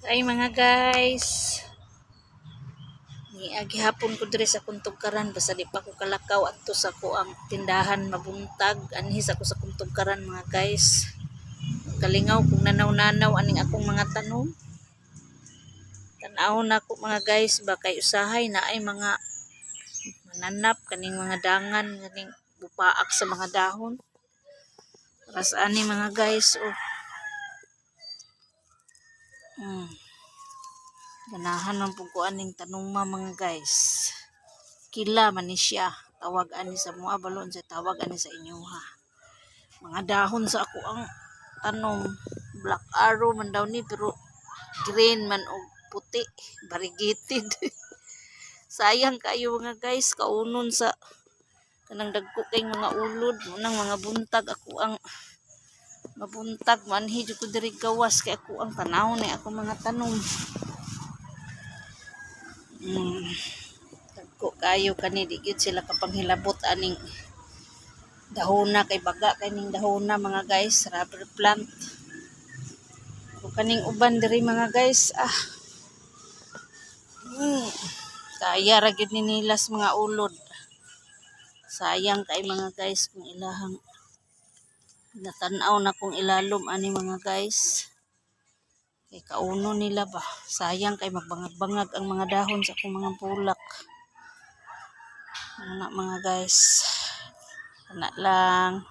Ay mga guys. Ni agihapon ko diri sa kuntugkaran basta di pa ko kalakaw adto sa ko ang tindahan mabuntag anhi sa ko sa kuntugkaran mga guys. Kalingaw kung nanaw-nanaw aning akong mga tanom. Tanaw na ko mga guys ba kay usahay na ay mga mananap kaning mga dangan kaning bupaak sa mga dahon. Para ani mga guys oh. Mm. Ganahan man po ko aning tanuma mga guys. Kila man ni siya. Tawag ani sa mga balon sa tawag ani sa inyo ha. Mga dahon sa ako ang tanom. Black arrow man daw ni pero green man o puti. Variegated. Sayang kayo mga guys. Kaunon sa kanang dagko kay mga ulod. Munang mga buntag ako ang mabuntag manhi jud ko diri gawas kay ako ang tanaw ni ako mga tanom mm. dagko kayo kani di gyud sila kapanghilabot aning dahona kay baga kaning dahona mga guys rubber plant o kaning uban diri mga guys ah mm. kaya ra gyud ni nilas mga ulod sayang kay mga guys kung ilahang natanaw na kong ilalom ani mga guys. Kay kauno nila ba? Sayang kay magbangag-bangag ang mga dahon sa akong mga bulak. Ano mga guys? Ana lang